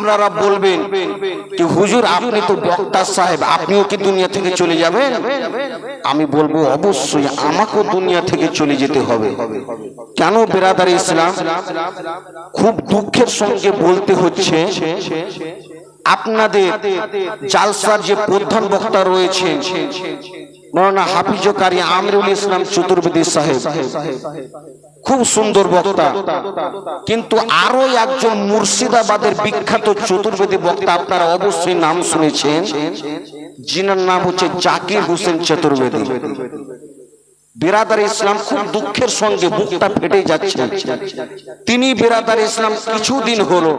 আপনারা বলবেন কি হুজুর, আপনি তো বক্তা সাহেব, আপনিও কি দুনিয়া থেকে চলে যাবেন? আমি বলব, অবশ্যই আমাকেও দুনিয়া থেকে চলে যেতে হবে। কেন বেরাদার ইসলাম? খুব দুঃখের সঙ্গে বলতে হচ্ছে, আপনাদের জালসার যে প্রধান বক্তা রয়েছে মৌলানা হাফিজকারী আমরুল ইসলাম চতুর্বেদী সাহেব। খুব সুন্দর বক্তা। কিন্তু আরও একজন মুর্শিদাবাদের বিখ্যাত চতুর্বেদী বক্তা আপনারা অবশ্যই নাম শুনেছেন। যিনার নাম হচ্ছে জাকির হোসেন চতুর্বেদী। বেরাদার ইসলাম খুব দুঃখের সঙ্গে বুকটা ফেটে যাচ্ছে। তিনি বেরাদার ইসলাম কিছুদিন হলো,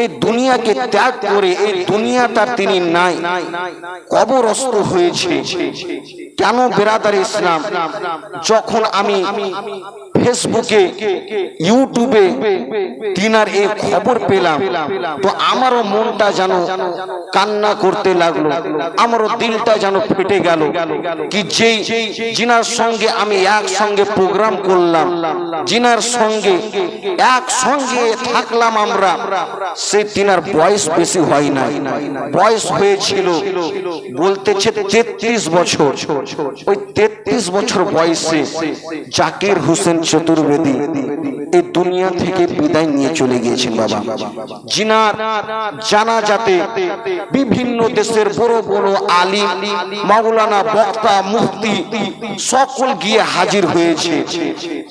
এই দুনিয়াকে ত্যাগ করে এই দুনিয়াটা তিনি নাই কবরস্ত হয়েছে। কেন বেরাদার ইসলাম? যখন আমি ফেসবুকে, ইউটিউবে তিনার এই খবর পেলাম। তো আমারও মনটা যেন কান্না করতে লাগল, আমারও দিলটা যেন ফেটে গেল। কি যেই জিনার সঙ্গে আমি একসঙ্গে প্রোগ্রাম করলাম, জিনার সঙ্গে, একসঙ্গে থাকলাম আমরা, সে তিনার বয়স বেশি হয় না বয়স হয়েছিল, বলতেছে তেত্রিশ বছর। ওই তেত্রিশ বছর বয়সে জাকির হোসেন চতুর্বেদী। এই দুনিয়া থেকে বিদায় নিয়ে চলে গিয়েছেন বাবা। জিনার জানা যাতে বিভিন্ন দেশের বড় বড় আলিম, মাওলানা, বক্তা, মুফতি সকল গিয়ে হাজির হয়েছে।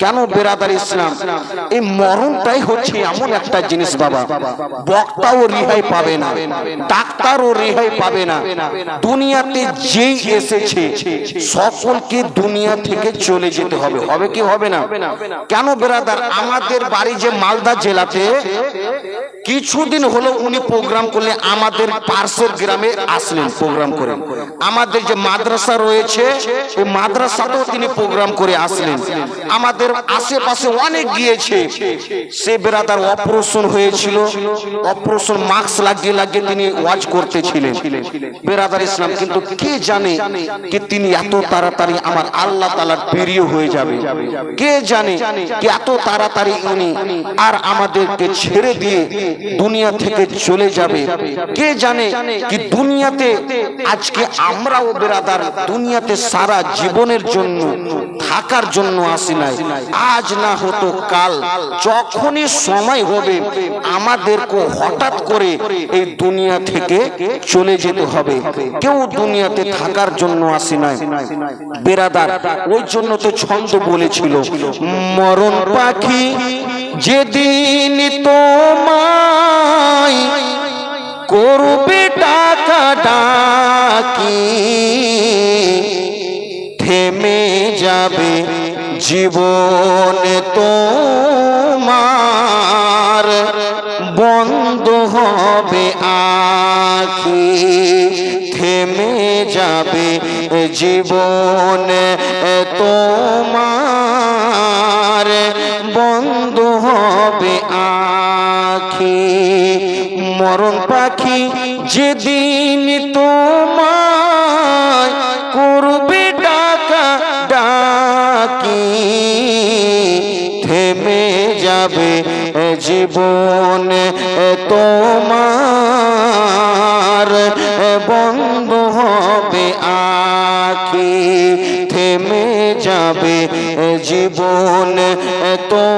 কেন বেরাদার ইসলাম? এই মরণটাই হচ্ছে এমন একটা জিনিস বাবা। বক্তাও রেহাই পাবে না, ডাক্তারও রেহাই পাবে না। দুনিয়াতে যেই এসেছে, সকলকে দুনিয়া থেকে চলে যেতে হবে। হবে কি হবে না? কেন বেরাদার? আমাদের বাড়ি যে মালদা জেলাতে কিছুদিন হলো উনি প্রোগ্রাম করলে আমাদের পার্শ্বের গ্রামে আসলেন প্রোগ্রাম করে। আমাদের যে মাদ্রাসা রয়েছে, ওই মাদ্রাসাতেও তিনি প্রোগ্রাম করে আসলেন। আমাদের আশেপাশে অনেক গিয়েছে। সে বেরাদার অপারেশন হয়েছিল, অপারেশন মাস্ক লাগিয়ে লাগিয়ে তিনি ওয়াজ করতেছিলেন। বেরাদার ইসলাম, কিন্তু কে জানে কি তিনি এত তাড়াতাড়ি আমার আল্লাহ তালার প্রিয় হয়ে যাবে? কে জানে কি এত তাড়াতাড়ি উনি আর আমাদেরকে ছেড়ে দিয়ে দুনিয়া থেকে চলে যাবে। কে জানে কি দুনিয়াতে আজকে আমরাও বেরাদার, দুনিয়াতে সারা জীবনের জন্য থাকার জন্য আসি নাই। আজ না হতো কাল, যখনই সময় হবে, আমাদেরকে হঠাৎ করে এই দুনিয়া থেকে চলে যেতে হবে। কেউ দুনিয়াতে থাকার জন্য আসি নাই। বেরাদার, ওই জন্য তো ছন্দ বলেছিল, মরণ পাখি যেদিন তোমায় করবে টাকা ডাকি, থেমে যাবে জীবন তোমার, বন্ধ হবে আখি, থেমে যাবে জীবন তোমার। হবে আখি। মরণ পাখি যেদিন তোমায় করবে ডাকা ডাকি, থেমে যাবে জীবন তোমার। বন্ধ হবে আখি, থেমে যাবে জীবন তোমার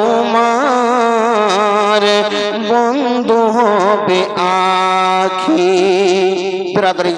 বন্ধ হবে আখি ব্রাদার